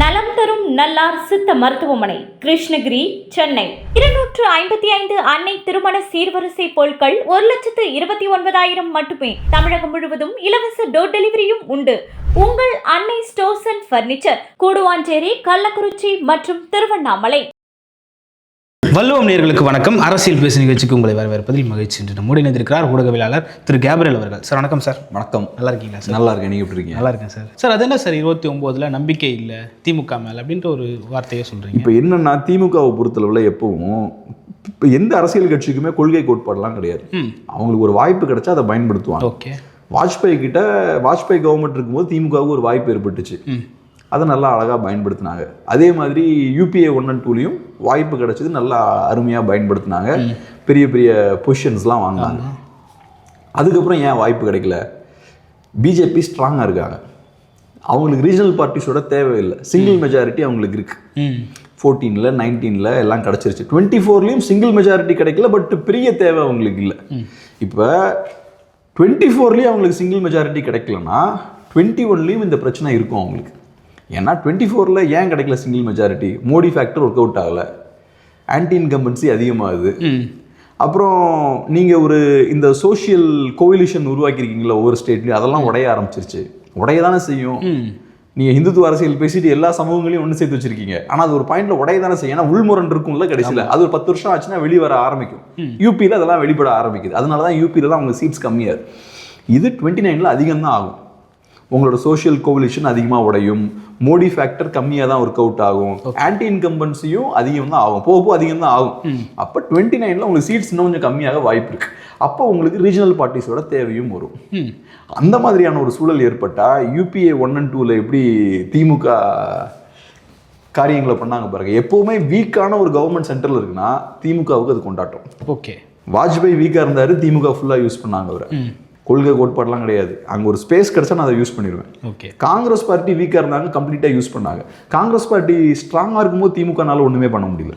நலம் தரும் நல்லார் சித்த மருத்துவமனை கிருஷ்ணகிரி சென்னை. இருநூற்று ஐம்பத்தி ஐந்து அன்னை திருமண சீர்வரிசை பொருட்கள் ஒரு லட்சத்து இருபத்தி ஒன்பதாயிரம் மட்டுமே. தமிழகம் முழுவதும் இலவச டோர் டெலிவரியும் உண்டு. உங்கள் Annai stores and furniture Guduvanchery Kallakurichi மற்றும் திருவண்ணாமலை. வள்ளுவம் நேர்களுக்கு வணக்கம். அரசியல் பேசு நிகழ்ச்சிக்கு உங்களை வரவேற்பதில் மகிழ்ச்சி என்று நம்முடைய இணைந்திருக்கிறார் ஊடகவியலாளர் திரு கேப்ரியல் அவர்கள். சார் வணக்கம் சார். வணக்கம். நல்லா இருக்கீங்களா சார்? நல்லா இருக்கேன். நீங்க எப்படி இருக்கீங்க? நல்லா இருக்கேன் சார். சார் அது என்ன சார் இருபத்தி ஒம்போதில் நம்பிக்கை இல்லை திமுக மேலே அப்படின்ற ஒரு வார்த்தையை சொல்கிறீங்க இப்போ என்னன்னா திமுகவை பொறுத்தளவுல எப்பவும் இப்போ எந்த அரசியல் கட்சிக்குமே கொள்கை கோட்பாடெல்லாம் கிடையாது. அவங்களுக்கு ஒரு வாய்ப்பு கிடைச்சா அதை பயன்படுத்துவாங்க. ஓகே. வாஜ்பாய் கிட்ட வாஜ்பாய் கவர்மெண்ட் இருக்கும்போது திமுகவுக்கு ஒரு வாய்ப்பு ஏற்பட்டுச்சு. அதை நல்லா அழகாக பயன்படுத்தினாங்க. அதே மாதிரி யூபிஏ ஒன் அண்ட் டூலையும் வாய்ப்பு கிடைச்சது நல்லா அருமையாக பயன்படுத்தினாங்க. பெரிய பெரிய பொசிஷன்ஸ்லாம் வாங்கினாங்க. அதுக்கப்புறம் ஏன் வாய்ப்பு கிடைக்கல? பிஜேபி ஸ்ட்ராங்காக இருக்காங்க. அவங்களுக்கு ரீஜனல் பார்ட்டிஸோட தேவையில்லை. சிங்கிள் மெஜாரிட்டி அவங்களுக்கு இருக்கு. ம். ஃபோர்டீனில் நைன்டீனில் எல்லாம் கிடச்சிருச்சு. டுவெண்ட்டி ஃபோர்லேயும் சிங்கிள் மெஜாரிட்டி கிடைக்கல பட் பெரிய தேவை அவங்களுக்கு இல்லை. இப்போ டுவெண்ட்டி ஃபோர்லேயும் அவங்களுக்கு சிங்கிள் மெஜாரிட்டி கிடைக்கலனா டுவெண்ட்டி ஒன்லேயும் இந்த பிரச்சனை இருக்கும் அவங்களுக்கு. ஏன்னா டுவெண்ட்டி ஃபோரில் ஏன் கிடைக்கல single majority Modi factor work out ஆகலை. ஆன்டி இன்கம்பன்சி அதிகமாகுது அப்புறம் நீங்கள் ஒரு இந்த சோஷியல் கோவிலிஷன் உருவாக்கியிருக்கீங்களா ஒவ்வொரு ஸ்டேட்லையும் அதெல்லாம் உடைய ஆரம்பிச்சிருச்சு. உடைய தானே செய்யும். நீங்கள் ஹிந்துத்துவ அரசியல் பேசிட்டு எல்லா சமூகங்களையும் ஒன்று சேர்த்து வச்சிருக்கீங்க. ஆனால் அது ஒரு பாயிண்ட்ல உடைய தானே செய்யும். ஏன்னா உள்முரண் இருக்கும்ல கடைசியில். அது ஒரு பத்து வருஷம் ஆச்சுன்னா வெளியே வர ஆரம்பிக்கும். யூபியில் அதெல்லாம் வெளிப்பட ஆரம்பிக்குது. அதனால தான் யூபியில் தான் அவங்க சீட்ஸ் கம்மியாது இது டுவெண்ட்டி நைனில் அதிகம் தான் ஆகும். உங்களோட சோஷியல் கோவிலிஷன் அதிகமாக உடையும். மோடி ஃபேக்டர் கம்மியாக தான் ஒர்க் அவுட் ஆகும். ஆன்டி இன்கம்பன்சியும் அதிகம் தான் ஆகும். போக போக அதிகம் தான் ஆகும் அப்போ டுவெண்ட்டி நைனில் உங்களுக்கு சீட்ஸ் இன்னும் கொஞ்சம் கம்மியாக வாய்ப்பு இருக்கு. அப்போ உங்களுக்கு ரீஜனல் பார்ட்டிஸோட தேவையும் வரும். அந்த மாதிரியான ஒரு சூழல் ஏற்பட்டா யூபிஏ ஒன் அண்ட் டூவில் எப்படி திமுக காரியங்களை பண்ணாங்க பாருங்க. எப்பவுமே வீக்கான ஒரு கவர்மெண்ட் சென்டரில் இருக்குன்னா திமுகவுக்கு அது கொண்டாட்டம். ஓகே வாஜ்பாய் வீக்காக இருந்தார் திமுக ஃபுல்லாக யூஸ் பண்ணாங்க அவரை. கொள்கை கோட்பாடெல்லாம் கிடையாது. அங்கே ஒரு ஸ்பேஸ் கிடைச்சா நான் அதை யூஸ் பண்ணிடுவேன். ஓகே காங்கிரஸ் பார்ட்டி வீக்காக இருந்தாங்க கம்ப்ளீட்டாக யூஸ் பண்ணாங்க. காங்கிரஸ் பார்ட்டி ஸ்ட்ராங்காக இருக்கும்போது திமுகனால ஒன்றுமே பண்ண முடியல.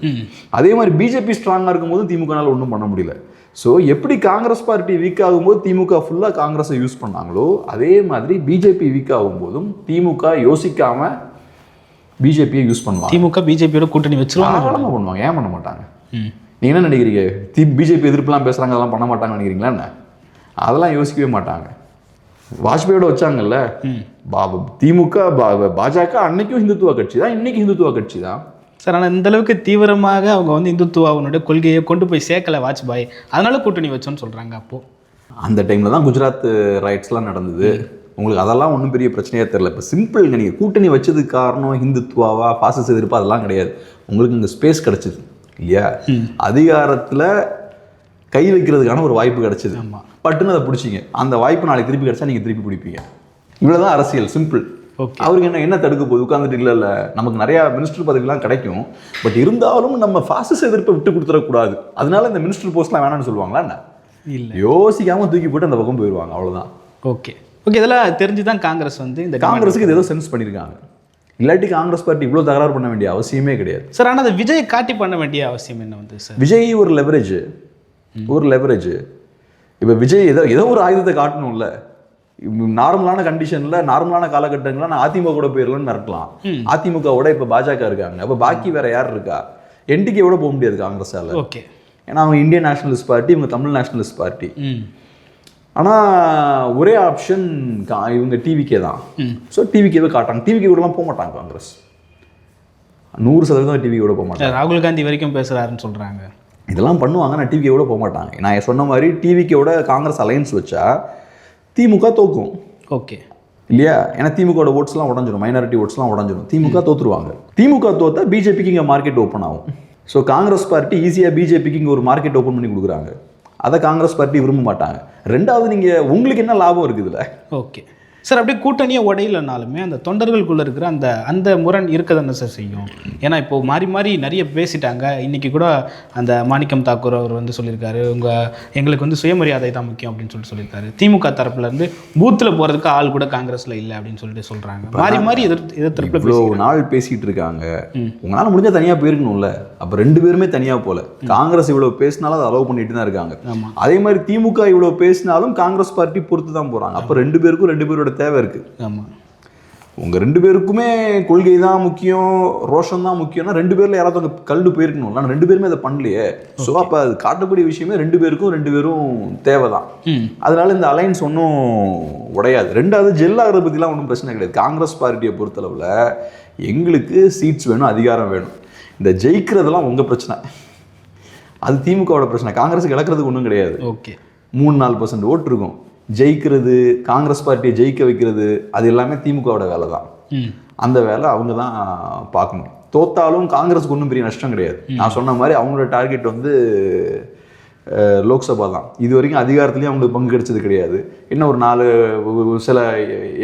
அதே மாதிரி பிஜேபி ஸ்ட்ராங்காக இருக்கும்போது திமுகனால ஒன்றும் பண்ண முடியல. ஸோ எப்படி காங்கிரஸ் பார்ட்டி வீக் ஆகும்போது திமுக ஃபுல்லாக காங்கிரஸை யூஸ் பண்ணாங்களோ அதே மாதிரி பிஜேபி வீக் ஆகும்போதும் திமுக யோசிக்காம பிஜேபியை யூஸ் பண்ணுவாங்க திமுக பிஜேபியோட கூட்டணி வச்சிருவாங்க. பண்ணுவாங்க. ஏன் பண்ண மாட்டாங்க? ம். நீங்க என்ன நினைக்கிறீங்க? தி பிஜேபி எதிர்ப்புலாம் பேசுறாங்க அதெல்லாம் பண்ண மாட்டாங்கன்னு நினைக்கிறீங்களா என்ன? அதெல்லாம் யோசிக்கவே மாட்டாங்க. வாஜ்பாயோட வச்சாங்கல்ல? திமுக பாஜக அன்னைக்கும் ஹிந்துத்துவ கட்சி தான் இன்னைக்கு ஹிந்துத்துவ கட்சி தான். சார் ஆனால் இந்த அளவுக்கு தீவிரமாக அவங்க வந்து இந்துத்துவாவுடைய கொள்கையை கொண்டு போய் சேர்க்கல வாஜ்பாய். அதனால கூட்டணி வச்சோன்னு சொல்கிறாங்க அப்போது அந்த டைமில் தான் குஜராத் ரைட்ஸ்லாம் நடந்தது. உங்களுக்கு அதெல்லாம் ஒன்றும் பெரிய பிரச்சனையே தெரில இப்போ சிம்பிள் நீங்கள் கூட்டணி வச்சதுக்கு காரணம் ஹிந்துத்துவாவா பாசிச எதிர்ப்பு அதெல்லாம் கிடையாது. உங்களுக்கு இங்கே ஸ்பேஸ் கிடைச்சிது. இல்லையா? அதிகாரத்தில் கை வைக்கிறதுக்கான ஒரு வாய்ப்பு கிடைச்சிது. பட்டுன்னு அதை பிடிச்சிங்க. அந்த வாய்ப்பு நாளைக்கு திருப்பி கிடைச்சா நீங்கள் திருப்பி பிடிப்பீங்க. இவ்வளோதான் அரசியல் சிம்பிள். அவருக்கு என்ன என்ன தடுக்க போகுது? உட்காந்துட்டு இல்லை? இல்லை நமக்கு நிறையா மினிஸ்டர் பதவிலாம் கிடைக்கும். பட் இருந்தாலும் நம்ம ஃபாசிச எதிர்ப்பை விட்டு கொடுத்துடக்கூடாது. அதனால இந்த மினிஸ்டர் போஸ்ட்லாம் வேணாம்னு சொல்லுவாங்களா என்ன? இல்லை. யோசிக்காம தூக்கி போட்டு அந்த பக்கம் போயிடுவாங்க அவ்வளவுதான். ஓகே. ஓகே இதெல்லாம் தெரிஞ்சு தான் காங்கிரஸ் வந்து இந்த காங்கிரஸுக்கு இது ஏதோ சென்ஸ் பண்ணியிருக்காங்க. இல்லாட்டி காங்கிரஸ் பார்ட்டி இவ்வளோ தகராறு பண்ண வேண்டிய அவசியமே கிடையாது. சார் ஆனால் அதை விஜய் காட்டி பண்ண வேண்டிய அவசியம் என்ன வந்து சார்? விஜய் ஒரு லெவரேஜ் ஒரு லெவரேஜ் இப்போ விஜய் ஏதோ ஏதோ ஒரு ஆயுதத்தை காட்டணும்ல. நார்மலான கண்டிஷன்ல நார்மலான காலகட்டங்களில் நான் அதிமுக கூட போயிடலாம்னு மிரட்டலாம். அதிமுகவோட இப்போ பாஜக இருக்காங்க. அப்போ பாக்கி வேற யார் இருக்கா? என்டிகேவோட போக முடியாது காங்கிரஸால. ஓகே. ஏன்னா அவங்க இந்தியன் நேஷனலிஸ்ட் பார்ட்டி இவங்க தமிழ் நேஷனலிஸ்ட் பார்ட்டி ம். ஆனால் ஒரே ஆப்ஷன் இவங்க டிவிக்கே தான். ஸோ டிவிக்கேவே காட்டுறாங்க. டிவிக்கே கூடலாம் போக மாட்டாங்க காங்கிரஸ். நூறு சதவீதம் டிவி கூட போக மாட்டாங்க. ராகுல் காந்தி வரைக்கும் பேசுகிறாருன்னு சொல்கிறாங்க இதெல்லாம் பண்ணுவாங்க நான் டிவிக்கே கூட போக மாட்டாங்க நான் சொன்ன மாதிரி டிவிக்கோட காங்கிரஸ் அலையன்ஸ் வச்சா திமுக தோக்கும். ஓகே. இல்லையா? ஏன்னா திமுகவோட ஓட்ஸ்லாம் உடஞ்சிரும். மைனாரிட்டி ஓட்ஸ்லாம் உடஞ்சிரும். திமுக தோத்துருவாங்க. திமுக தோத்தா பிஜேபிக்கு இங்கே மார்க்கெட் ஓப்பன் ஆகும். ஸோ காங்கிரஸ் பார்ட்டி ஈஸியாக பிஜேபிக்கு இங்கே ஒரு மார்க்கெட் ஓப்பன் பண்ணி கொடுக்குறாங்க. அதை காங்கிரஸ் பார்ட்டி விரும்ப மாட்டாங்க. ரெண்டாவது நீங்கள் உங்களுக்கு என்ன லாபம் இருக்குது இதில்? ஓகே. சார் அப்படியே கூட்டணியை உடையலனாலுமே அந்த தொண்டர்களுக்குள்ள இருக்கிற அந்த அந்த முரண் இருக்க தானே சார் செய்யும்? ஏன்னா இப்போ மாறி மாறி நிறைய பேசிட்டாங்க. இன்னைக்கு கூட அந்த மாணிக்கம் தாக்கூர் அவர் வந்து சொல்லியிருக்காரு. உங்க எங்களுக்கு வந்து சுயமரியாதை தான் முக்கியம் அப்படின்னு சொல்லிட்டு சொல்லியிருக்காரு. திமுக தரப்புல இருந்து பூத்தில் போறதுக்கு ஆள் கூட காங்கிரஸ்ல இல்லை அப்படின்னு சொல்லிட்டு சொல்றாங்க. மாறி மாறி எதிர் எதிர்த்தரப்புல இவ்வளோ நாள் பேசிட்டு இருக்காங்க. உங்களால முடிஞ்சா தனியா போயிருக்கணும்ல. அப்ப ரெண்டு பேருமே தனியா போல. காங்கிரஸ் இவ்வளவு பேசினாலும் அதை அலோவ் பண்ணிட்டு தான் இருக்காங்க. அதே மாதிரி திமுக இவ்வளவு பேசினாலும் காங்கிரஸ் பார்ட்டி பொறுத்து தான் போறாங்க. அப்ப ரெண்டு பேருக்கும் ரெண்டு பேரோட தேவை இருக்கு. ஆமா. உங்கள் ரெண்டு பேருக்குமே கொள்கை தான் முக்கியம் ரோஷன் தான் முக்கியம்னா ரெண்டு பேரில் யாராவது அவங்க கல்டு போயிருக்கணும் ஆனால் ரெண்டு பேருமே அதை பண்ணலையே. ஸோ அப்போ அது காட்டக்கூடிய விஷயமே ரெண்டு பேருக்கும் ரெண்டு பேரும் தேவை தான். அதனால இந்த அலைன்ஸ் ஒன்றும் உடையாது. ரெண்டாவது ஜெல் ஆகிறத பற்றிலாம் ஒன்றும் பிரச்சனை கிடையாது. காங்கிரஸ் பார்ட்டியை பொறுத்தளவில் எங்களுக்கு சீட்ஸ் வேணும் அதிகாரம் வேணும். இந்த ஜெயிக்கிறதெல்லாம் உங்கள் பிரச்சனை. அது திமுகவோட பிரச்சனை. காங்கிரஸுக்கு இழக்கிறதுக்கு ஒன்றும் கிடையாது. ஓகே மூணு நாலு பர்சன்ட் ஓட்டு இருக்கும். ஜெயிக்கிறது காங்கிரஸ் பார்ட்டியை ஜெயிக்க வைக்கிறது அது எல்லாமே திமுகவோட வேலை தான் அந்த வேலை அவங்க தான் பார்க்கணும். தோத்தாலும் காங்கிரஸுக்கு ஒன்றும் பெரிய நஷ்டம் கிடையாது. நான் சொன்ன மாதிரி அவங்களோட டார்கெட் வந்து லோக்சபா தான் இது வரைக்கும் அதிகாரத்துலேயும் அவங்களுக்கு பங்கு கிடைச்சது கிடையாது. இன்னும் ஒரு நாலு சில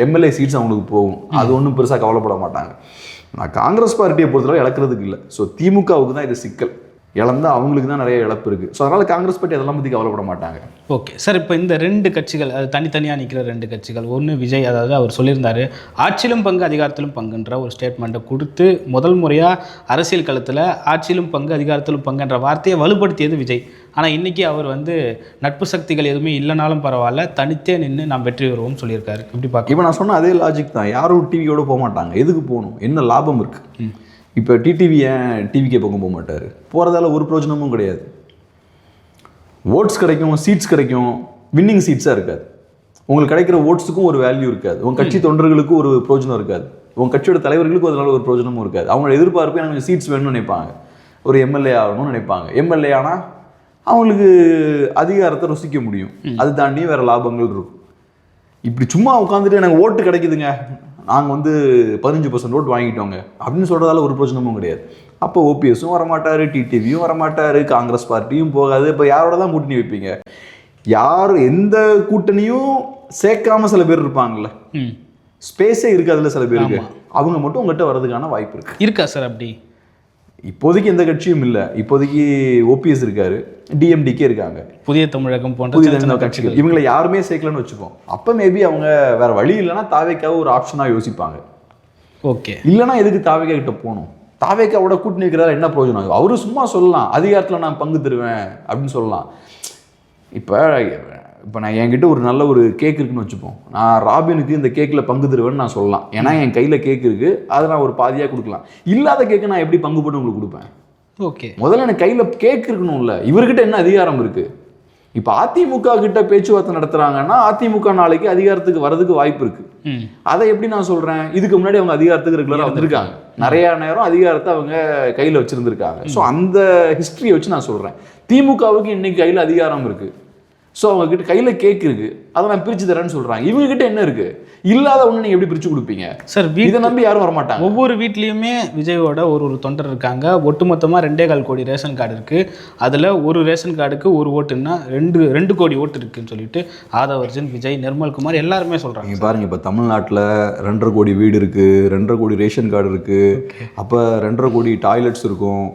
எம்எல்ஏ சீட்ஸ் அவங்களுக்கு போகும். அது ஒன்றும் பெருசாக கவலைப்பட மாட்டாங்க. நான் காங்கிரஸ் பார்ட்டியை பொறுத்தளவு இழக்கிறதுக்கு இல்லை. ஸோ திமுகவுக்கு தான் இது சிக்கல். இழந்தா அவங்களுக்கு தான் நிறைய இழப்பு இருக்குது ஸோ அதனால் காங்கிரஸ் பார்ட்டி அதெல்லாம் பற்றி கவலைப்பட மாட்டாங்க. ஓகே சார் இப்போ இந்த ரெண்டு கட்சிகள் அது தனித்தனியாக நிற்கிற ரெண்டு கட்சிகள் ஒன்று விஜய் அதாவது அவர் சொல்லியிருந்தாரு ஆட்சியிலும் பங்கு அதிகாரத்திலும் பங்குன்ற ஒரு ஸ்டேட்மெண்ட்டை கொடுத்து முதல் முறையாக அரசியல் களத்தில் ஆட்சியிலும் பங்கு அதிகாரத்திலும் பங்குன்ற வார்த்தையை வலுப்படுத்தியது விஜய். ஆனால் இன்றைக்கி அவர் வந்து நட்பு சக்திகள் எதுவுமே இல்லைனாலும் பரவாயில்ல தனித்தே நின்று நாம் வெற்றி பெறுவோம் சொல்லியிருக்காரு. எப்படி பார்க்க இப்போ நான் சொன்ன அதே லாஜிக் தான். யாரும் டிவியோட போக மாட்டாங்க. எதுக்கு போகணும்? என்ன லாபம் இருக்கு? இப்போ டிடிவி ஏன் டிவிக்கே பக்கம் போக மாட்டார்? போகிறதால ஒரு பிரயோஜனமும் கிடையாது. ஓட்ஸ் கிடைக்கும் சீட்ஸ் கிடைக்கும் வின்னிங் சீட்ஸாக இருக்காது. உங்களுக்கு கிடைக்கிற ஓட்ஸுக்கும் ஒரு வேல்யூ இருக்காது. உங்கள் கட்சி தொண்டர்களுக்கும் ஒரு பிரயோஜனம் இருக்காது. உங்கள் கட்சியோட தலைவர்களுக்கும் அதனால ஒரு பிரயோஜனமும் இருக்காது. அவங்களோட எதிர்பார்ப்பு எனக்கு கொஞ்சம் சீட்ஸ் வேணும்னு நினைப்பாங்க. ஒரு எம்எல்ஏ ஆகணும்னு நினைப்பாங்க. எம்எல்ஏ ஆனால் அவங்களுக்கு அதிகாரத்தை ருசிக்க முடியும். அது தாண்டியும் வேறு லாபங்கள் இருக்கும். இப்படி சும்மா உட்காந்துட்டு எனக்கு ஓட்டு கிடைக்குதுங்க. நாங்கள் வந்து பதினஞ்சு பர்சன்ட் ஓட்டு வாங்கிட்டோங்க. அப்படின்னு சொல்கிறதால ஒரு பிரச்சனமும் கிடையாது. அப்போ ஓபிஎஸும் வரமாட்டார் டிடிவியும் வரமாட்டார் காங்கிரஸ் பார்ட்டியும் போகாது. இப்போ யாரோட தான் கூட்டணி வைப்பீங்க? யார் எந்த கூட்டணியும் சேர்க்காம சில பேர் இருப்பாங்கல்ல. ஸ்பேஸே இருக்காதுல்ல சில பேருக்கு. அவங்க மட்டும் உங்கள்கிட்ட வர்றதுக்கான வாய்ப்பு இருக்கு. இருக்கா சார் அப்படி? இப்போதைக்கு எந்த கட்சியும் இல்லை. இப்போதைக்கு ஓபிஎஸ் இருக்காரு டிஎம்டிக்கே இருக்காங்க. புதிய தமிழகம் போன்ற புதிய சின்ன கட்சிகள். இவங்களை யாருமே சேர்க்கலன்னு வச்சுப்போம். அப்போ மேபி அவங்க வேற வழி இல்லைன்னா தாவேக்காவை ஒரு ஆப்ஷனாக யோசிப்பாங்க. ஓகே. இல்லைன்னா எதுக்கு தாவேக்கா கிட்ட போகணும்? தாவேக்காவோட கூட்டணி இருக்கிறதால என்ன பிரயோஜனம்? அவரு சும்மா சொல்லலாம் அதிகாரத்தில் நான் பங்கு தருவேன் அப்படின்னு சொல்லலாம். இப்போ இப்போ நான் என்கிட்ட ஒரு நல்ல ஒரு கேக் இருக்குன்னு வச்சுப்போம். நான் ராபினுக்கு இந்த கேக்கில் பங்கு தருவேன்னு நான் சொல்லலாம். ஏன்னா என் கையில் கேக் இருக்குது அதை நான் ஒரு பாதியாக கொடுக்கலாம். இல்லாத கேக்கை நான் எப்படி பங்கு போட்டு உங்களுக்கு கொடுப்பேன்? ஓகே. முதல்ல எனக்கு கையில் கேக் இருக்கணும்ல. இவர்கிட்ட என்ன அதிகாரம் இருக்கு? இப்போ அதிமுக கிட்ட பேச்சுவார்த்தை நடத்துறாங்கன்னா அதிமுக நாளைக்கு அதிகாரத்துக்கு வரதுக்கு வாய்ப்பு இருக்கு. அதை எப்படி நான் சொல்றேன்? இதுக்கு முன்னாடி அவங்க அதிகாரத்துக்கு ரெகுலராக வந்திருக்காங்க. நிறைய நேரம் அதிகாரத்தை அவங்க கையில் வச்சிருந்திருக்காங்க. ஸோ அந்த ஹிஸ்டரியை வச்சு நான் சொல்றேன். திமுகவுக்கு இன்னைக்கு கையில் அதிகாரம் இருக்கு. ஸோ அவங்க கிட்ட கையில் கேக் இருக்கு. அதை நான் பிரிச்சு தரேன்னு சொல்றாங்க. இவங்க கிட்ட என்ன இருக்கு? இல்லாத ஒன்று நீங்க எப்படி பிரிச்சு கொடுப்பீங்க? சார் இதை நம்பி யாரும் வரமாட்டாங்க. ஒவ்வொரு வீட்லேயுமே விஜயோட ஒரு ஒரு தொண்டர் இருக்காங்க. ஒட்டுமொத்தமாக ரெண்டே கால் கோடி ரேஷன் கார்டு இருக்குது அதில் ஒரு ரேஷன் கார்டுக்கு ஒரு ஓட்டுன்னா ரெண்டு ரெண்டு கோடி ஓட்டு இருக்குன்னு சொல்லிட்டு ஆதவர்ஜன் விஜய் நிர்மல்குமார் எல்லாருமே சொல்கிறாங்க நீங்க பாருங்க இப்போ தமிழ்நாட்டில் ரெண்டரை கோடி வீடு இருக்கு ரெண்டரை கோடி ரேஷன் கார்டு இருக்கு. அப்போ ரெண்டரை கோடி டாய்லெட்ஸ் இருக்கும்.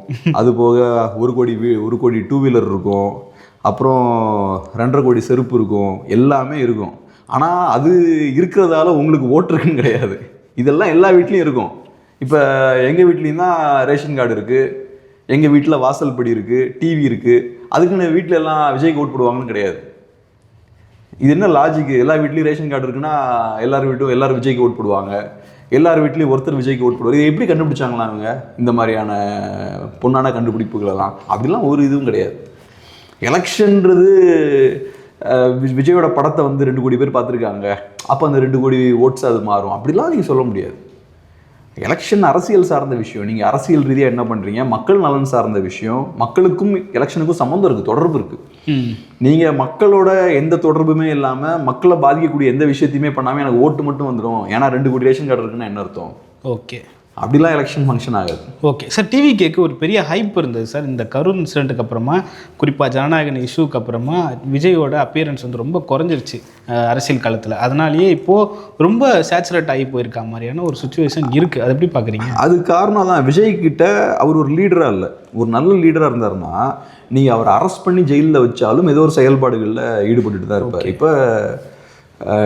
அது போக ஒரு கோடி வீ ஒரு கோடி டூ வீலர் இருக்கும். அப்புறம் ரெண்டரை கோடி செருப்பு இருக்கும் எல்லாமே இருக்கும். ஆனால் அது இருக்கிறதால உங்களுக்கு ஓட்டு இருக்குன்னு கிடையாது. இதெல்லாம் எல்லா வீட்லேயும் இருக்கும். இப்போ எங்கள் வீட்லேயும் தான் ரேஷன் கார்டு இருக்குது எங்கள் வீட்டில் வாசல் படி இருக்குது டிவி இருக்குது அதுக்குன்னு வீட்டில் எல்லாம் விஜய்க்கு ஓட் போடுவாங்கன்னு கிடையாது. இது என்ன லாஜிக்கு எல்லா வீட்லேயும் ரேஷன் கார்டு இருக்குன்னா எல்லார் வீட்டும் எல்லாரும் விஜய்க்கு ஓட் போடுவாங்க. எல்லார் வீட்லேயும் ஒருத்தர் விஜய்க்கு ஓட் போடுவார். இதை எப்படி கண்டுபிடிச்சாங்களா அவங்க இந்த மாதிரியான பொண்ணான கண்டுபிடிப்புகளெல்லாம். அப்படிலாம் ஒரு இதுவும் கிடையாது. வி- விஜயோட படத்தை வந்து ரெண்டு கோடி பேர் பார்த்துருக்காங்க. அப்போ அந்த ரெண்டு கோடி ஓட்ஸ் அது மாறும். அப்படிலாம் நீங்கள் சொல்ல முடியாது. எலெக்ஷன் அரசியல் சார்ந்த விஷயம். நீங்கள் அரசியல் ரீதியாக என்ன பண்ணுறீங்க மக்கள் நலன் சார்ந்த விஷயம். மக்களுக்கும் எலெக்ஷனுக்கும் சம்மந்தம் இருக்குது தொடர்பு இருக்குது நீங்கள் மக்களோட எந்த தொடர்புமே இல்லாமல் மக்களை பாதிக்கக்கூடிய எந்த விஷயத்தையுமே பண்ணாமல் எனக்கு ஓட்டு மட்டும் வந்துடும். ஏன்னா ரெண்டு கோடி ரேஷன் கார்டு இருக்குன்னா என்ன அர்த்தம்? ஓகே. அப்படிலாம் எலெக்ஷன் ஃபங்க்ஷன் ஆகாது. ஓகே சார் டிவி கேக்கு ஒரு பெரிய ஹைப் இருந்தது சார் இந்த கரூர் இன்சிடென்ட்டுக்கு அப்புறமா குறிப்பாக ஜனநாயகன் இஷ்யூக்கு அப்புறமா விஜயோட அப்பியரன்ஸ் வந்து ரொம்ப குறைஞ்சிருச்சு அரசியல் காலத்தில். அதனாலேயே இப்போது ரொம்ப சேச்சுரேட் ஆகி போயிருக்க மாதிரியான ஒரு சுச்சுவேஷன் இருக்குது அது எப்படி பார்க்குறீங்க அது காரணம் தான். விஜய் கிட்ட அவர் ஒரு லீடராக இல்லை. ஒரு நல்ல லீடராக இருந்தாருன்னா நீங்கள் அவரை அரெஸ்ட் பண்ணி ஜெயிலில் வச்சாலும் ஏதோ ஒரு செயல்பாடுகளில் ஈடுபட்டுட்டு தான் இருப்பார் இப்போ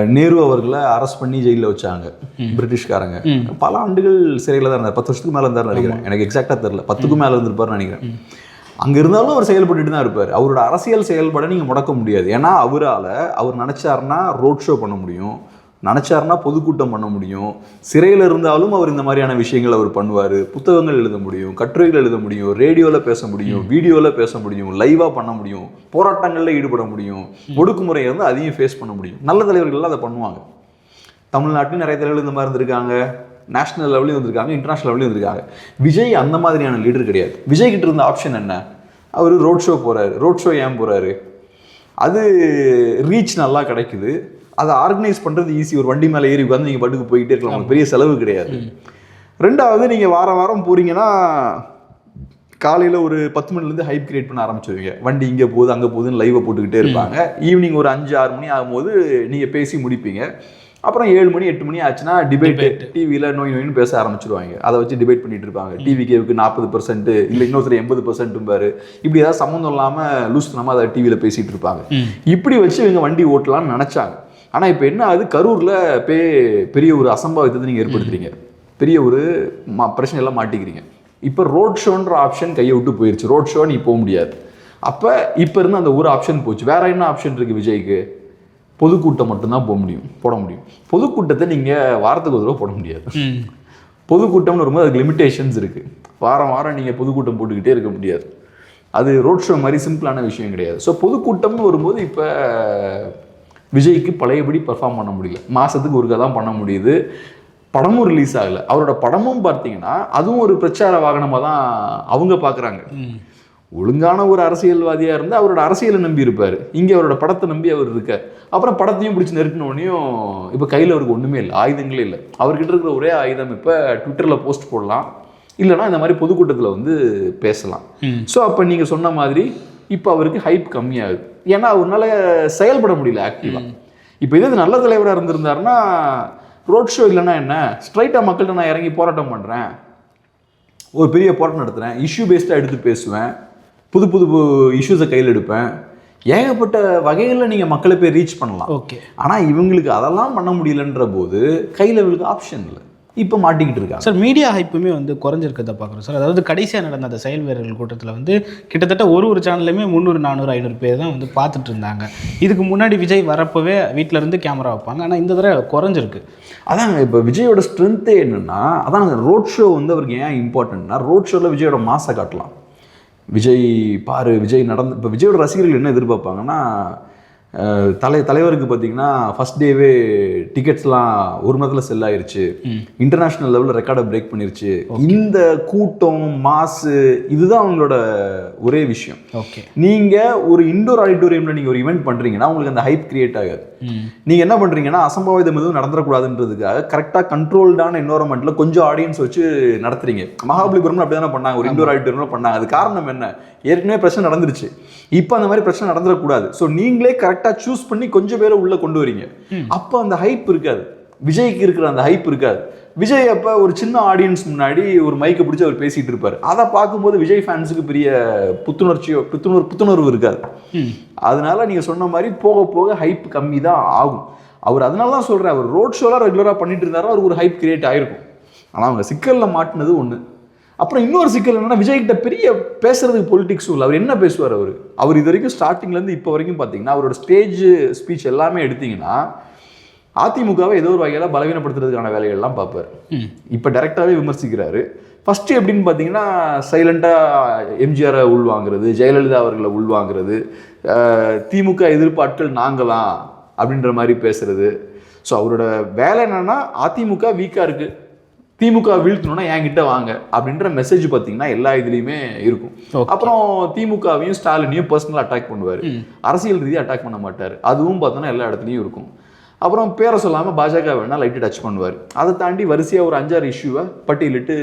நேரு அவர்களை அரெஸ்ட் பண்ணி ஜெயிலில் வச்சாங்க. பிரிட்டிஷ்காரங்க. பல ஆண்டுகள் சிறையில் தான் இருந்தார். பத்து வருஷத்துக்கு மேலே இருந்தார் நினைக்கிறேன். எனக்கு எக்ஸாக்டாக தெரியல. பத்துக்கும் மேலே இருந்திருப்பார்னு நினைக்கிறேன். அங்கே இருந்தாலும் அவர் செயல்பட்டுட்டு தான் இருப்பார். அவரோட அரசியல் செயல்பாடை நீங்கள் முடக்க முடியாது. ஏன்னா அவரால் அவர் நினச்சாருன்னா ரோட் ஷோ பண்ண முடியும். நினச்சாருன்னா பொதுக்கூட்டம் பண்ண முடியும். சிறையில் இருந்தாலும் அவர் இந்த மாதிரியான விஷயங்கள் அவர் பண்ணுவார். புத்தகங்கள் எழுத முடியும் கட்டுரைகள் எழுத முடியும் ரேடியோவில் பேச முடியும் வீடியோவில் பேச முடியும் லைவாக பண்ண முடியும் போராட்டங்களில் ஈடுபட முடியும் ஒடுக்குமுறையை வந்து அதையும் ஃபேஸ் பண்ண முடியும். நல்ல தலைவர்கள்லாம் அதை பண்ணுவாங்க. தமிழ்நாட்டிலும் நிறைய தலைவர்கள் இந்த மாதிரி இருந்திருக்காங்க. நேஷனல் லெவலையும் வந்திருக்காங்க இன்டர்நேஷனல் லெவலையும் வந்திருக்காங்க விஜய் அந்த மாதிரியான லீடர் கிடையாது. விஜய் கிட்ட இருந்த ஆப்ஷன் என்ன? அவர் ரோட் ஷோ போறாரு. ரோட் ஷோ ஏன் போறாரு? அது ரீச் நல்லா கிடைக்குது. அதை ஆர்கனைஸ் பண்ணுறது ஈஸி ஒரு வண்டி மேலே ஏறி உட்காந்து நீங்கள் பாட்டுக்கு போய்கிட்டே இருக்கலாம். உங்களுக்கு பெரிய செலவு கிடையாது. ரெண்டாவது நீங்கள் வாரம் வாரம் போறீங்கன்னா காலையில் ஒரு பத்து மணிலேருந்து ஹைப் கிரியேட் பண்ண ஆரம்பிச்சிருவீங்க. வண்டி இங்கே போகுது அங்கே போகுதுன்னு லைவை போட்டுக்கிட்டே இருப்பாங்க. ஈவினிங் ஒரு அஞ்சு ஆறு மணி ஆகும்போது நீங்கள் பேசி முடிப்பீங்க. அப்புறம் ஏழு மணி எட்டு மணி ஆச்சுன்னா டிபேட் டிவியில் நோய் நோயின்னு பேச ஆரம்பிச்சிருவாங்க. அதை வச்சு டிபேட் பண்ணிட்டு இருப்பாங்க. டிவி கேவுக்கு நாற்பது பர்சன்ட் இல்லை இன்னொருத்தர் எண்பது பர்சன்ட்டும்பாரு இப்படி ஏதாவது சம்மந்தம் இல்லாமல் லூஸ் நம்ம அதை டிவியில் பேசிட்டு இருப்பாங்க. இப்படி வச்சு இவங்க வண்டி ஓட்டலாம்னு நினச்சாங்க. ஆனால் இப்போ என்ன ஆகுது? கரூரில் பே பெரிய ஒரு அசம்பாவிதத்தை நீங்கள் ஏற்படுத்துறீங்க. பெரிய ஒரு மா பிரச்சனை எல்லாம் மாட்டிக்கிறீங்க. இப்போ ரோட் ஷோன்ற ஆப்ஷன் கையை விட்டு போயிருச்சு. ரோட் ஷோ நீ போக முடியாது. அப்போ இப்போ இருந்து அந்த ஒரு ஆப்ஷன் போச்சு. வேற என்ன ஆப்ஷன் இருக்கு விஜய்க்கு? பொதுக்கூட்டம் மட்டும்தான் போக முடியும் போட முடியும். பொதுக்கூட்டத்தை நீங்கள் வாரத்துக்கு ஒரு தடவை போட முடியாது. பொதுக்கூட்டம்னு வரும்போது அதுக்கு லிமிட்டேஷன்ஸ் இருக்குது வாரம் வாரம் நீங்கள் பொதுக்கூட்டம் போட்டுக்கிட்டே இருக்க முடியாது. அது ரோட் ஷோ மாதிரி சிம்பிளான விஷயம் கிடையாது. ஸோ பொதுக்கூட்டம்னு வரும்போது இப்போ விஜய்க்கு பழையபடி பெர்ஃபார்ம் பண்ண முடியல. மாதத்துக்கு ஒருக்கா தான் பண்ண முடியுது. படமும் ரிலீஸ் ஆகலை. அவரோட படமும் பார்த்தீங்கன்னா அதுவும் ஒரு பிரச்சார வாகனமாக தான் அவங்க பார்க்குறாங்க. ஒழுங்கான ஒரு அரசியல்வாதியாக இருந்தால் அவரோட அரசியலை நம்பி இருப்பார். இங்கே அவரோட படத்தை நம்பி அவர் இருக்கார். அப்புறம் படத்தையும் பிடிச்சி நெருக்கினோடனையும் இப்போ கையில் அவருக்கு ஒன்றுமே இல்லை. ஆயுதங்களே இல்லை. அவர்கிட்ட இருக்கிற ஒரே ஆயுதம் இப்போ ட்விட்டரில் போஸ்ட் போடலாம். இல்லைனா இந்த மாதிரி பொதுக்கூட்டத்தில் வந்து பேசலாம். ஸோ அப்போ நீங்கள் சொன்ன மாதிரி இப்போ அவருக்கு ஹைப் கம்மியாகுது. ஏன்னா அவரால் செயல்பட முடியல ஆக்டிவாக இப்போ இதே நல்ல தலைவராக இருந்திருந்தாருன்னா ரோட் ஷோ இல்லைன்னா என்ன? ஸ்ட்ரைட்டாக மக்கள்கிட்ட நான் இறங்கி போராட்டம் பண்ணுறேன் ஒரு பெரிய போராட்டம் நடத்துகிறேன் இஷ்யூ பேஸ்டாக எடுத்து பேசுவேன். புது புது இஷ்யூஸை கையில் எடுப்பேன். ஏகப்பட்ட வகைகளில் நீங்கள் மக்களை போய் ரீச் பண்ணலாம். ஓகே. ஆனால் இவங்களுக்கு அதெல்லாம் பண்ண முடியலன்ற போது கையில் இவங்களுக்கு ஆப்ஷன் இல்லை. இப்போ மாட்டிக்கிட்டு இருக்காங்க. சார் மீடியா ஹைப்புமே வந்து குறைஞ்சிருக்கிறத பார்க்குறோம். சார் அதாவது கடைசியாக நடந்த அந்த செயல் வீரர்கள் கூட்டத்தில் வந்து கிட்டத்தட்ட ஒரு ஒரு சேனல்லையுமே முந்நூறு நானூறு ஐநூறு பேர் தான் வந்து பார்த்துட்டு இருந்தாங்க. இதுக்கு முன்னாடி விஜய் வரப்போவே வீட்டில் இருந்து கேமரா வைப்பாங்க. ஆனால் இந்த தடவை குறைஞ்சிருக்கு. அதாங்க இப்போ விஜயோட ஸ்ட்ரென்த்தே என்னன்னா அதான் ரோட் ஷோ வந்து அவருக்கு ஏன் இம்பார்ட்டன்ட்னா ரோட் ஷோவில் விஜயோட மாசை காட்டலாம். விஜய் பாரு விஜய் நடந்து இப்போ விஜயோட ரசிகர்கள் என்ன எதிர்பார்ப்பாங்கன்னா தலை தலைவருக்கு பார்த்தீங்கன்னா ஃபர்ஸ்ட் டேவே டிக்கெட்ஸ்லாம் ஒரு மணத்தில் செல் ஆயிருச்சு. இன்டர்நேஷ்னல் லெவலில் ரெக்கார்டை பிரேக் பண்ணிருச்சு. இந்த கூட்டம் மாசு இதுதான் அவங்களோட ஒரே விஷயம். ஓகே நீங்க ஒரு இண்டோர் ஆடிட்டோரியம்ல நீங்க ஒரு ஈவெண்ட் பண்றீங்கன்னா உங்களுக்கு அந்த ஹைப் கிரியேட் ஆகாது. நீங்க என்ன பண்றீங்கன்னா அசம்பாவிதம் எதுவும் நடந்துடக்கூடாதுன்றதுக்காக கரெக்டா கண்ட்ரோல்டான என்வரன்மெண்ட்ல கொஞ்சம் ஆடியன்ஸ் வச்சு நடத்துறீங்க. மகாபலிபுரம்ல அப்படி தானே பண்ணாங்க ஒரு இண்டோர் ஆடிட்டோரியம்ல பண்ணாங்க. அது காரணம் என்ன? ஏற்கனவே பிரச்சனை நடந்துருச்சு. இப்போ அந்த மாதிரி பிரச்சனை நடந்துடக்கூடாது ஸோ நீங்களே கரெக்டா சூஸ் பண்ணி கொஞ்சம் பேரை உள்ள கொண்டு வரீங்க. அப்போ அந்த ஹைப் இருக்காது. விஜய்க்கு இருக்கிற அந்த ஹைப் இருக்காது. விஜய் அப்ப ஒரு சின்ன ஆடியன்ஸ் முன்னாடி ஒரு மைக்கை பிடிச்சி அவர் பேசிட்டு இருப்பாரு. அதை பார்க்கும்போது விஜய் ஃபேன்ஸுக்கு பெரிய புத்துணர்ச்சியோ புத்துணர்வு புத்துணர்வு இருக்காது. அதனால நீங்க சொன்ன மாதிரி போக போக ஹைப் கம்மி தான் ஆகும். அவர் அதனால தான் சொல்றேன் அவர் ரோட் ஷோலாம் ரெகுலராக பண்ணிட்டு இருந்தாரோ அவருக்கு ஒரு ஹைப் கிரியேட் ஆயிருக்கும். ஆனா அவங்க சிக்கல்ல மாட்டினது ஒண்ணு. அப்புறம் இன்னொரு சிக்கல் என்னன்னா விஜய் கிட்ட பெரிய பேசுறதுக்கு பொலிட்டிக்ஸும் இல்லை. அவர் என்ன பேசுவார் அவர்? அவர் இது வரைக்கும் ஸ்டார்டிங்ல இருந்து இப்போ வரைக்கும் பார்த்தீங்கன்னா அவரோட ஸ்டேஜ் ஸ்பீச் எல்லாமே எடுத்தீங்கன்னா அதிமுகவை ஏதோ ஒரு வகையில் பலவீனப்படுத்துறதுக்கான வேலைகள்லாம் பார்ப்பார். இப்போ டைரெக்டாகவே விமர்சிக்கிறாரு. ஃபர்ஸ்ட் எப்படின்னு பார்த்தீங்கன்னா சைலண்டாக எம்ஜிஆரை உள்வாங்கிறது ஜெயலலிதா அவர்களை உள்வாங்கிறது திமுக எதிர்ப்பாட்கள் நாங்களாம் அப்படின்ற மாதிரி பேசுறது. ஸோ அவரோட வேலை என்னன்னா அதிமுக வீக்காக இருக்கு. திமுக வீழ்த்தணும்னா என்கிட்ட வாங்க அப்படின்ற மெசேஜ் பார்த்தீங்கன்னா எல்லா இதுலேயுமே இருக்கும். அப்புறம் திமுகவையும் ஸ்டாலினையும் பர்சனலாக அட்டாக் பண்ணுவார். அரசியல் ரீதியாக அட்டாக் பண்ண மாட்டார். அதுவும் பார்த்தோன்னா எல்லா இடத்துலையும் இருக்கும். அப்புறம் பேரை சொல்லாமல் பாஜக வேணா லைட்டு டச் பண்ணுவார். அதை தாண்டி வரிசையாக ஒரு அஞ்சாறு இஷ்யூவை பட்டியலிட்டு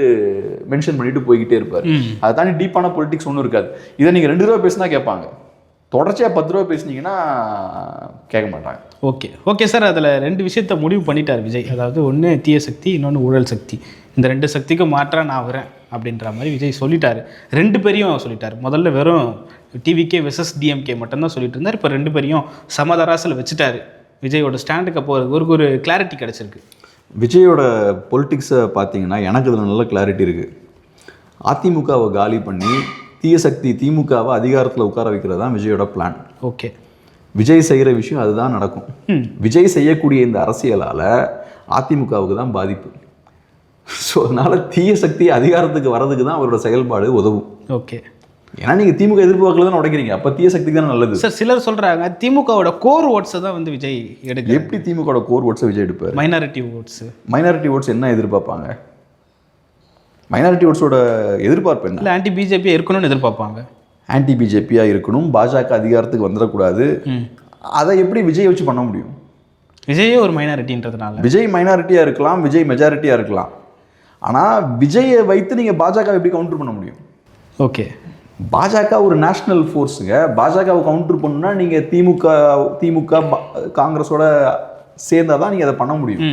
மென்ஷன் பண்ணிட்டு போய்கிட்டே இருப்பார். அதை தாண்டி டீப்பான பொலிட்டிக்ஸ் ஒன்றும் இருக்காது. இதை நீங்கள் ரெண்டு ரூபா பேசினா கேட்பாங்க. தொடர்ச்சியாக பத்து ரூபா பேசுனீங்கன்னா கேட்க மாட்டாங்க. ஓகே. ஓகே சார் அதில் ரெண்டு விஷயத்த முடிவு பண்ணிட்டார் விஜய். அதாவது ஒன்று தீய சக்தி இன்னொன்று ஊழல் சக்தி. இந்த ரெண்டு சக்திக்கும் மாற்றா நான் வரேன் அப்படின்ற மாதிரி விஜய் சொல்லிட்டாரு. ரெண்டு பேரையும் சொல்லிட்டார். முதல்ல வெறும் டிவிகே வெசஸ் டிஎம்கே மட்டும்தான் சொல்லிட்டு இருந்தார். இப்போ ரெண்டு பேரையும் சமதராசில் வச்சுட்டாரு. விஜயோட ஸ்டாண்டுக்கு அப்போ ஒரு ஒரு கிளாரிட்டி கிடச்சிருக்கு. விஜயோட பொலிட்டிக்ஸை பார்த்தீங்கன்னா எனக்கு அதில் நல்ல கிளாரிட்டி இருக்குது அதிமுகவை காலி பண்ணி தீய சக்தி திமுகவை அதிகாரத்தில் உட்கார வைக்கிறது தான் விஜயோட பிளான் ஓகே. விஜய் செய்கிற விஷயம் அதுதான் நடக்கும். விஜய் செய்யக்கூடிய இந்த அரசியலால் அதிமுகவுக்கு தான் பாதிப்பு. ஸோ அதனால தீய சக்தி அதிகாரத்துக்கு வர்றதுக்கு தான் அவரோட செயல்பாடு உதவும். ஓகே. ஏன்னா நீங்கள் திமுக எதிர்ப்பு தானே உடைக்கிறீங்க. அப்போ தீய சக்திக்கு தானே நல்லது. சார் சிலர் சொல்றாங்க திமுகவோட கோர் ஓட்ஸை தான் வந்து விஜய் எடுக்க எப்படி திமுகவோட கோர் ஓட்ஸை விஜய் எடுப்பார்? மைனாரிட்டி ஓட்ஸ் மைனாரிட்டி ஓட்ஸ் என்ன எதிர்பார்ப்பாங்க? மைனாரிட்டி ஓட்ஸோட எதிர்பார்ப்பு என்ன? இல்லை ஆன்டி பிஜேபி இருக்கணும்னு எதிர்பார்ப்பாங்க. ஆன்டி பிஜேபியாக இருக்கணும் பாஜக அதிகாரத்துக்கு வந்துடக்கூடாது. அதை எப்படி விஜய் வச்சு பண்ண முடியும்? விஜயே ஒரு மைனாரிட்டின்றதுனால விஜய் மைனாரிட்டியாக இருக்கலாம் விஜய் மெஜாரிட்டியாக இருக்கலாம். ஆனால் விஜயை வைத்து நீங்கள் பாஜக எப்படி கவுண்டர் பண்ண முடியும்? ஓகே பாஜக ஒரு நேஷனல் ஃபோர்ஸுங்க பாஜகவை கவுண்டர் பண்ணணும்னா நீங்கள் திமுக திமுக காங்கிரஸோட சேர்ந்தா தான் நீங்கள் அதை பண்ண முடியும்.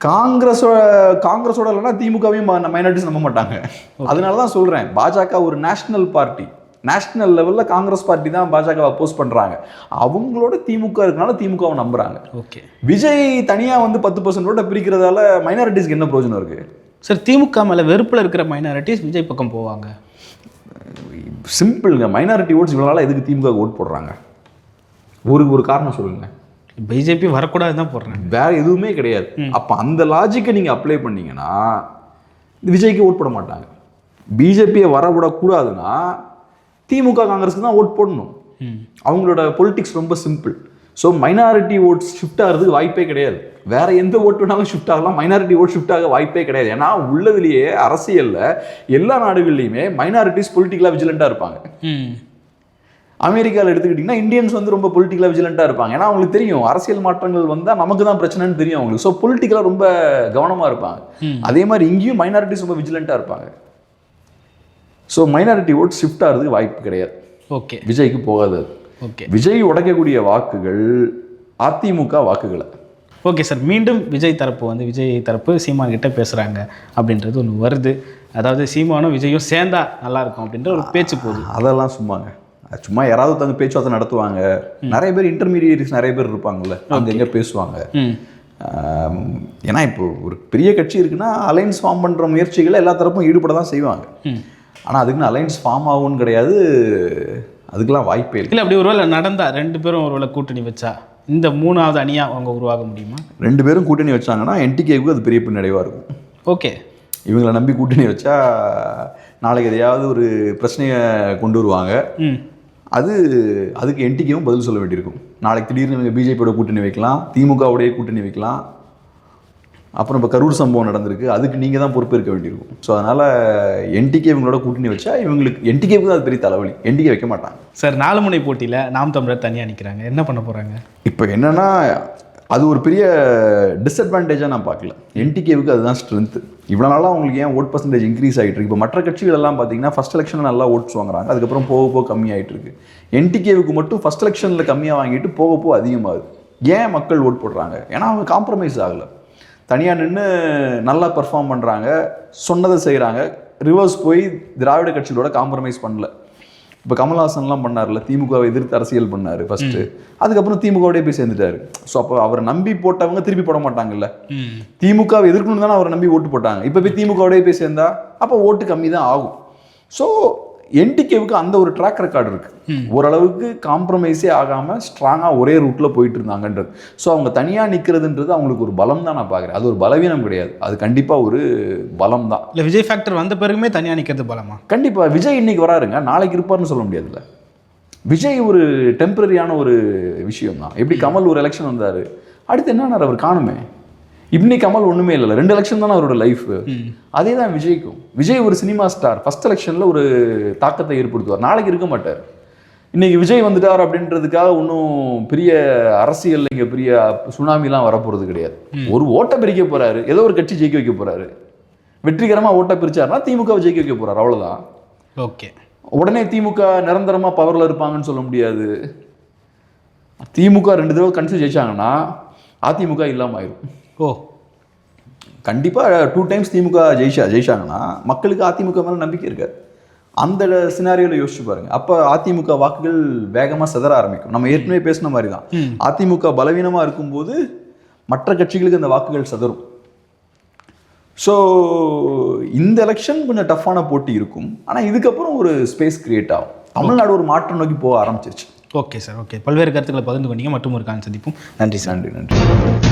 காங்கிரஸோட காங்கிரஸோட இல்லைன்னா திமுகவையும் மைனாரிட்டிஸ் நம்ப மாட்டாங்க. அதனால தான் சொல்கிறேன் பாஜக ஒரு நேஷனல் பார்ட்டி நேஷனல் லெவலில் காங்கிரஸ் பார்ட்டி தான் பாஜகவை அப்போஸ் பண்ணுறாங்க அவங்களோட திமுக இருக்கனால திமுகவை நம்புறாங்க. ஓகே. விஜய் தனியாக வந்து பத்து பர்சன்ட் ஓட்ட பிரிக்கிறதால மைனாரிட்டிஸ்க்கு என்ன பிரயோஜனம் இருக்குது சார் திமுக மேலே வெறுப்பில் இருக்கிற மைனாரிட்டிஸ் விஜய் பக்கம் போவாங்க. சிம்பிளுங்க மைனாரிட்டி ஓட்ஸ் இவ்வளோ நாளாக எதுக்கு திமுக ஓட் போடுறாங்க? ஒரு ஒரு காரணம் சொல்லுங்கள் பிஜேபி வரக்கூடாது தான் போடுறாங்க. வேற எதுவுமே கிடையாது. அப்போ அந்த லாஜிக்கை நீங்கள் அப்ளை பண்ணீங்கன்னா விஜய்க்கு ஓட் போட மாட்டாங்க. பிஜேபியை வர விடக்கூடாதுன்னா திமுக காங்கிரஸ்க்கு தான் ஓட் போடணும். அவங்களோட பொலிட்டிக்ஸ் ரொம்ப simple so minority votes shift ஆகிறதுக்கு வாய்ப்பே கிடையாது. வேற எந்த ஓட் வேணாலும் ஷிஃப்ட் ஆகலாம். மைனாரிட்டி ஓட் ஷிஃப்ட் ஆக வாய்ப்பே கிடையாது. ஏன்னா உள்ளதுலேயே அரசியலில் எல்லா நாடுகள்லையுமே மைனாரிட்டிஸ் பொலிட்டிக்கலாக விஜிலண்ட்டாக இருப்பாங்க. அமெரிக்காவில் எடுத்துக்கிட்டிங்கன்னா இந்தியன்ஸ் வந்து ரொம்ப பொலிட்டிக்கலாக விஜிலண்ட்டாக இருப்பாங்க. ஏன்னா அவங்களுக்கு தெரியும் அரசியல் மாற்றங்கள் வந்தால் நமக்கு தான் பிரச்சனைன்னு தெரியும் அவங்களுக்கு. ஸோ பொலிட்டிக்கலாக ரொம்ப கவனமாக இருப்பாங்க. அதே மாதிரி இங்கேயும் மைனாரிட்டிஸ் ரொம்ப விஜிலண்ட்டாக இருப்பாங்க. ஸோ மைனாரிட்டி ஓட் ஷிஃப்ட் ஆகிறதுக்கு வாய்ப்பு கிடையாது. ஓகே. விஜய்க்கு போகாது. ஓகே. விஜய் உடைக்கக்கூடிய வாக்குகள் அதிமுக வாக்குகளை. ஓகே சார் மீண்டும் விஜய் தரப்பு வந்து விஜய் தரப்பு சீமான் கிட்ட பேசுகிறாங்க அப்படின்றது ஒன்று வருது. அதாவது சீமானும் விஜயும் சேர்ந்தா நல்லா இருக்கும் அப்படின்ற ஒரு பேச்சு போகுது. அதெல்லாம் சும்மாங்க. சும்மா யாராவது தங்க பேச்சுவார்த்தை நடத்துவாங்க. நிறைய பேர் இன்டர்மீடியட்ஸ் நிறைய பேர் இருப்பாங்கல்ல அங்க எங்க பேசுவாங்க. ஏன்னா இப்போ ஒரு பெரிய கட்சி இருக்குன்னா அலைன்ஸ் ஃபார்ம் பண்ணுற முயற்சிகளை எல்லா தரப்பும் ஈடுபட தான் செய்வாங்க. ஆனால் அதுக்குன்னு அலைன்ஸ் ஃபார்ம் ஆகும்னு கிடையாது. அதுக்கெல்லாம் வாய்ப்பே இல்லை. இல்லை அப்படி ஒருவேளை நடந்தா ரெண்டு பேரும் ஒருவேளை கூட்டணி வச்சா இந்த மூணாவது அணியாக அவங்க உருவாக முடியுமா? ரெண்டு பேரும் கூட்டணி வச்சாங்கன்னா என்டிகேவுக்கு அது பெரிய பின்னடைவாக இருக்கும். ஓகே. இவங்களை நம்பி கூட்டணி வச்சா நாளைக்கு எதையாவது ஒரு பிரச்சனையை கொண்டு வருவாங்க. அது அதுக்கு என்டிகேவும் பதில் சொல்ல வேண்டியிருக்கும். நாளைக்கு திடீர்னு இவங்க பிஜேபியோட கூட்டணி வைக்கலாம் திமுகவுடைய கூட்டணி வைக்கலாம் அப்புறம் இப்போ கரூர் சம்பவம் நடந்திருக்கு. அதுக்கு நீங்கள் தான் பொறுப்பேற்க வேண்டியிருக்கும். ஸோ அதனால் என்டிகே இவங்களோட கூட்டணி வச்சா இவங்களுக்கு என்டிகேவுக்கு தான் அது பெரிய தலைவலி. என்டிகே வைக்க மாட்டாங்க. சார் நாலு முனை போட்டியில் நாம் தமிழர் தனியாக நிற்கிறாங்க என்ன பண்ண போகிறாங்க இப்போ என்னன்னா அது ஒரு பெரிய டிஸ்அட்வான்டேஜாக நான் பார்க்கல. என்டிகேவுக்கு அதுதான் ஸ்ட்ரென்த்து இவ்வளோ நாளாக அவங்களுக்கு ஏன் ஓட் பர்சன்டேஜ் இன்க்ரீஸ் ஆகிட்டு இருக்கு? இப்போ மற்ற கட்சிகள் எல்லாம் பார்த்தீங்கன்னா ஃபஸ்ட் எலெக்ஷனில் நல்லா ஓட்ஸ் வாங்குறாங்க. அதுக்கப்புறம் போக போக கம்மியாயிட்டு இருக்கு. என்டிகேவுக்கு மட்டும் ஃபஸ்ட் எலெக்ஷனில் கம்மியாக வாங்கிட்டு போக போக அதிகமாகுது. ஏன் மக்கள் ஓட் போடுறாங்க? ஏன்னா அவங்க காம்ப்ரமைஸ் ஆகலை. தனியாக நின்று நல்லா பெர்ஃபார்ம் பண்ணுறாங்க சொன்னதை செய்கிறாங்க ரிவர்ஸ் போய் திராவிட கட்சிகளோட காம்ப்ரமைஸ் பண்ணல. இப்போ கமல்ஹாசன்லாம் பண்ணார்ல திமுகவை எதிர்த்து அரசியல் பண்ணார் ஃபர்ஸ்ட் அதுக்கப்புறம் திமுகவோடய போய் சேர்ந்துட்டாரு. ஸோ அப்போ அவரை நம்பி போட்டவங்க திருப்பி போட மாட்டாங்கல்ல. திமுகவை எதிர்க்கணும் தானே அவரை நம்பி ஓட்டு போட்டாங்க. இப்போ போய் திமுகவோடய போய் சேர்ந்தா அப்போ ஓட்டு கம்மி தான் ஆகும். ஸோ என்டிகேவுக்கு அந்த ஒரு ட்ராக் ரெக்கார்டு இருக்கு. ஓரளவுக்கு காம்ப்ரமைஸே ஆகாமல் ஸ்ட்ராங்காக ஒரே ரூட்டில் போயிட்டு இருந்தாங்கன்றது. ஸோ அவங்க தனியாக நிற்கிறதுன்றது அவங்களுக்கு ஒரு பலம் தான் நான் பார்க்குறேன். அது ஒரு பலவீனம் கிடையாது. அது கண்டிப்பாக ஒரு பலம் தான். இல்லை விஜய் ஃபேக்டர் வந்த பிறகுமே தனியாக நிற்கிறது பலமா? கண்டிப்பா. விஜய் இன்னைக்கு வராருங்க. நாளைக்கு இருப்பார்னு சொல்ல முடியாதுல்ல. விஜய் ஒரு டெம்பரரியான ஒரு விஷயம் தான் எப்படி கமல் ஒரு எலெக்ஷன் வந்தாரு. அடுத்து என்ன அவர் காணுமே. இன்னைக்கு கமல் ஒண்ணுமே இல்லைல்ல. ரெண்டு எலெக்ஷன் தானே அவரோட லைஃப் அதே தான் விஜய்க்கும். விஜய் ஒரு சினிமா ஸ்டார் ஃபர்ஸ்ட் எலெக்ஷன்ல ஒரு தாக்கத்தை ஏற்படுத்துவார். நாளைக்கு இருக்க மாட்டார். இன்னைக்கு விஜய் வந்துட்டார் அப்படின்றதுக்காக ஒன்றும் பெரிய அரசியல் இங்கே பெரிய சுனாமிலாம் வரப்போறது கிடையாது. ஒரு ஓட்டை பிரிக்க போறாரு. ஏதோ ஒரு கட்சி ஜெயிக்க வைக்க போறாரு. வெற்றிகரமா ஓட்டை பிரிச்சாருன்னா திமுக ஜெயிக்க வைக்க போறாரு. அவ்வளவுதான். ஓகே. உடனே திமுக நிரந்தரமா பவர்ல இருப்பாங்கன்னு சொல்ல முடியாது. திமுக ரெண்டு தடவை கன்ஃபியூஸ் ஜெயிச்சாங்கன்னா அதிமுக இல்லாம ஆயிரும். ஓ. கண்டிப்பா டூ டைம்ஸ் திமுக ஜெயிச்சா ஜெயிச்சாங்கன்னா மக்களுக்கு அதிமுக மேல நம்பிக்கை இருக்காது. அந்த சினாரியோல யோசிச்சு பாருங்க. அப்ப அதிமுக வாக்குகள் வேகமா சிதற ஆரம்பிக்கும். நம்ம ஏற்கனவே பேசின மாதிரி தான் அதிமுக பலவீனமா இருக்கும்போது மற்ற கட்சிகளுக்கு அந்த வாக்குகள் சிதறும். ஸோ இந்த எலெக்ஷன் கொஞ்சம் டஃப்பான போட்டி இருக்கும். ஆனால் இதுக்கப்புறம் ஒரு ஸ்பேஸ் கிரியேட் ஆகும். தமிழ்நாடு ஒரு மாற்றம் நோக்கி போக ஆரம்பிச்சிருச்சு. ஓகே சார் ஓகே பல்வேறு கருத்துக்களை பகிர்ந்து கொண்டீங்க. மற்றும் ஒரு கால் சந்திப்போம். நன்றி சார் நன்றி நன்றி.